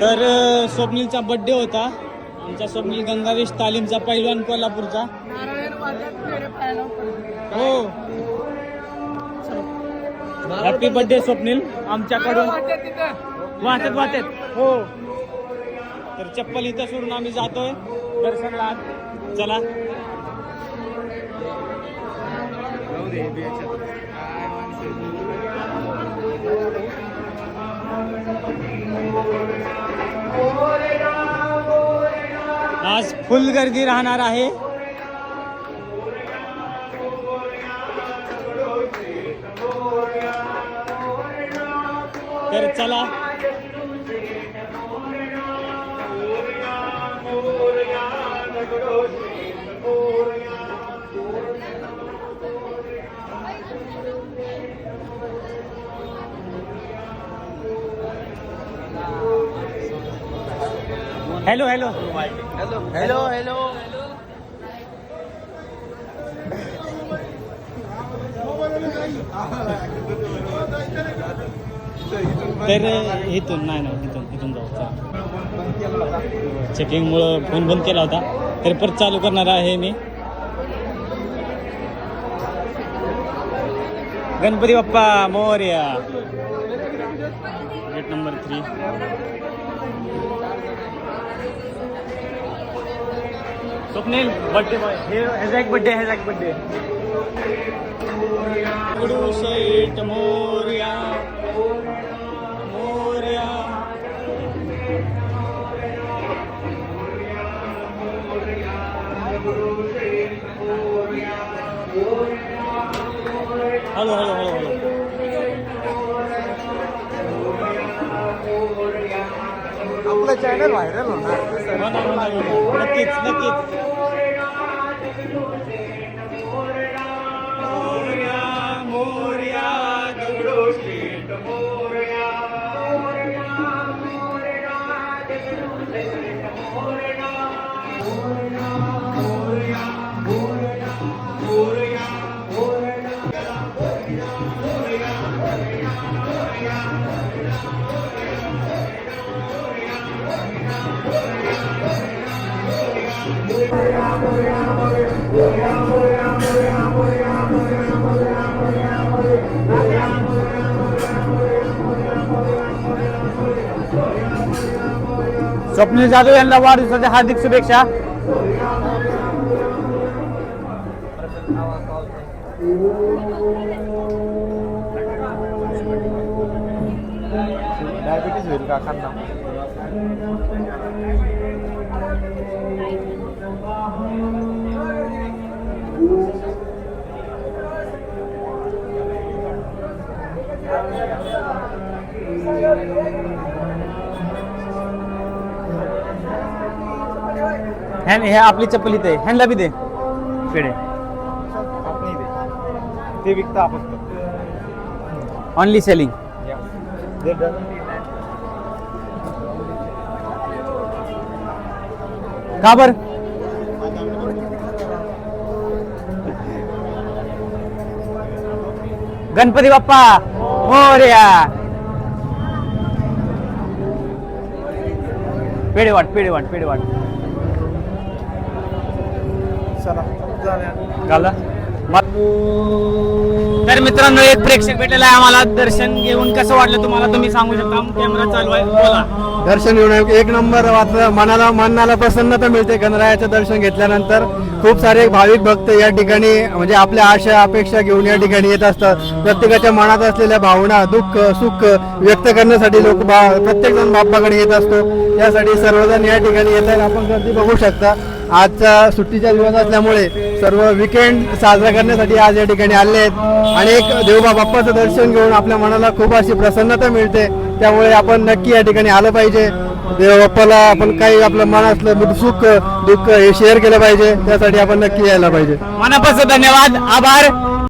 तर स्वप्नीलचा बड्डे होता. आमचा स्वप्नील गंगावेश तालीमचा पैलवान कोल्हापूरचा. हो. Happy birthday Swapnil. आमच्याकडून वाहतात वाहतात. हो. तर चप्पल इथं सोडून आम्ही जातोय. दर्शनला. चला. आज फुल गर्दी राहणार तर चला. हॅलो हॅलो हॅलो हॅलो तर इथून नाही नाही इथून इथून जाऊ. चेकिंगमुळं फोन बंद केला होता. तर परत चालू करणार आहे मी. Ganpati Bappa Morya gate number three Swapnil birthday boy हेजैक birthday हेजैक birthday Guru Seth Morya Morya. Hello hello hello hello channel viral होणार. हो नक्कीच. नक्कीच मोरया. स्वप्नील जाधव यांना वाढदिवसाच्या हार्दिक शुभेच्छा। डायबिटीज़ होईल काकांना ह्यान हे आपली चप्पल इथे. ह्यांना बी दे. दे ते विकता आपण. ऑनली सेलिंग का बर? गणपती बाप्पा. मोर्या पेढे वाट पेढे वाट पेढे वाट झालं तर मित्रांनो एक प्रेक्षक भेटलेला आहे आम्हाला. दर्शन घेऊन कसं वाटलं तुम्हाला? तुम्ही सांगू शकता. कॅमेरा चालू आहे. बोला. दर्शन घेऊन एक नंबर वाटलं. मनाला मनाला प्रसन्नता मिळते गणरायाचं दर्शन घेतल्यानंतर. खूप सारे भाविक भक्त या ठिकाणी म्हणजे आपल्या आशा अपेक्षा घेऊन या ठिकाणी येत असतात. प्रत्येकाच्या मनात असलेल्या भावना दुःख सुख व्यक्त करण्यासाठी लोक बा प्रत्येक जण बाप्पाकडे येत असतो. त्यासाठी सर्वजण या ठिकाणी येत आहेत आपण गर्दी बघू शकता. आजचा सुट्टीचा दिवस असल्यामुळे सर्व विकेंड साजरा करण्यासाठी आज या ठिकाणी आले आहेत. आणि एक देवबा बाप्पाचं दर्शन घेऊन आपल्या मनाला खूप अशी प्रसन्नता मिळते. त्यामुळे आपण नक्की या ठिकाणी आलं पाहिजे. देव बाप्पाला आपण काही आपलं मन असलं सुख दुःख हे शेअर केलं पाहिजे. त्यासाठी आपण नक्की यायला पाहिजे. मनापासून धन्यवाद. आभार.